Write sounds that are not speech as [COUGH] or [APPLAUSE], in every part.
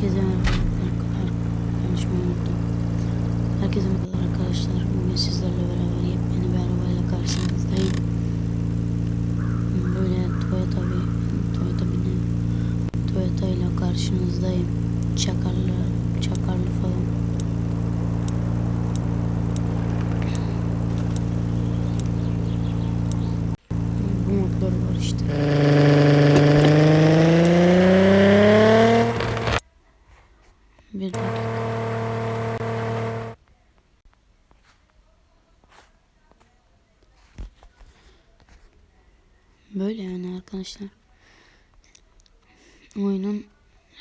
Herkese merhaba. Konuşmayı unuttum. Herkese merhaba arkadaşlar. Bugün sizlerle beraber yepyeni bir arabayla karşınızdayım. Böyle Toyota bir Toyota bir Toyota ile karşınızdayım. Çakarlı, çakarlı falan. Bu modları var işte. Böyle yani arkadaşlar. Oyunun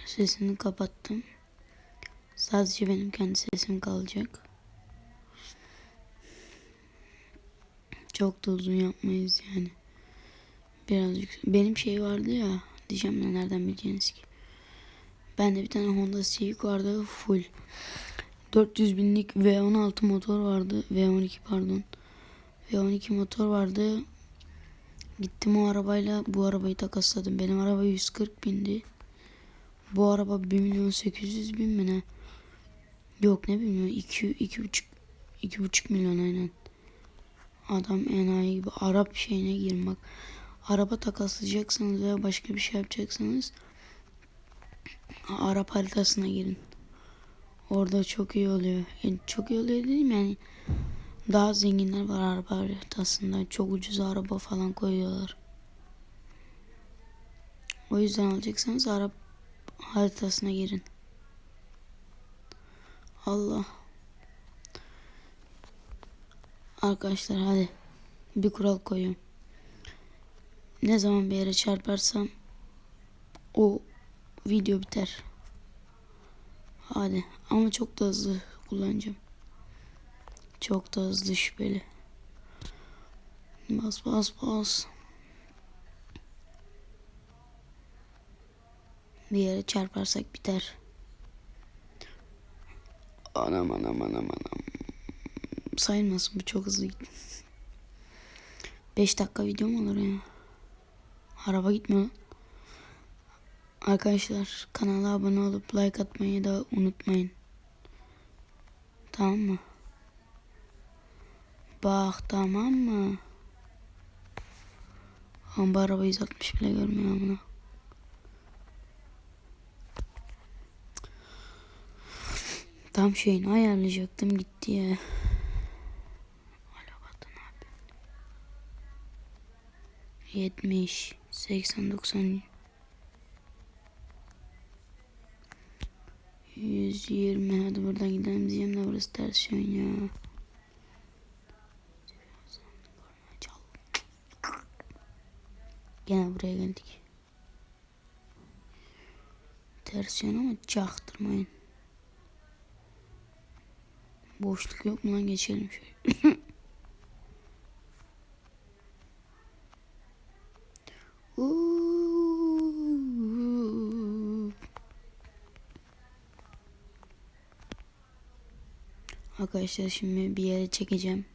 sesini kapattım. Sadece benim kendi sesim kalacak. Çok da uzun yapmayız yani. Birazcık. Benim şey vardı ya. Diyeceğim de nereden bileceğiniz ki. Bende bir tane Honda Civic vardı full. 400 binlik V16 motor vardı. V12 pardon. V12 motor vardı. Gittim o arabayla bu arabayı takasladım. Benim araba 140 bindi. Bu araba 1 milyon 800 bin mi ne? Yok ne bilmiyorum 2 iki buçuk iki buçuk milyon aynen. Adam enayi gibi Arap şeyine girmek. Araba takaslayacaksınız veya başka bir şey yapacaksanız Arap haritasına girin. Orada çok iyi oluyor. Yani çok iyi oluyor dedim yani daha zenginler var araba haritasında. Çok ucuz araba falan koyuyorlar. O yüzden alacaksanız Arap haritasına girin. Allah. Arkadaşlar hadi bir kural koyuyorum. Ne zaman bir yere çarparsam o video biter. Hadi ama çok da hızlı kullanacağım. Çok da hızlı şüpheli. Bas bas bas. Bir yere çarparsak biter. Anam anam anam anam. Sayılmasın bu çok hızlı gitti. 5 [LAUGHS] dakika video mu olur ya? Araba gitmiyor. Arkadaşlar kanala abone olup like atmayı da unutmayın. Tamam mı? Bak tamam mı? Ama araba 160 bile görmüyor amına. Tam şeyini ayarlayacaktım gitti ya. Alo Vatan abi. 70 80 90 120 hadi buradan gidelim diyeceğim de burası ters yön ya. Gene buraya geldik. Ters yön ama çaktırmayın. Boşluk yok mu lan geçelim şöyle. [LAUGHS] Arkadaşlar şimdi bir yere çekeceğim.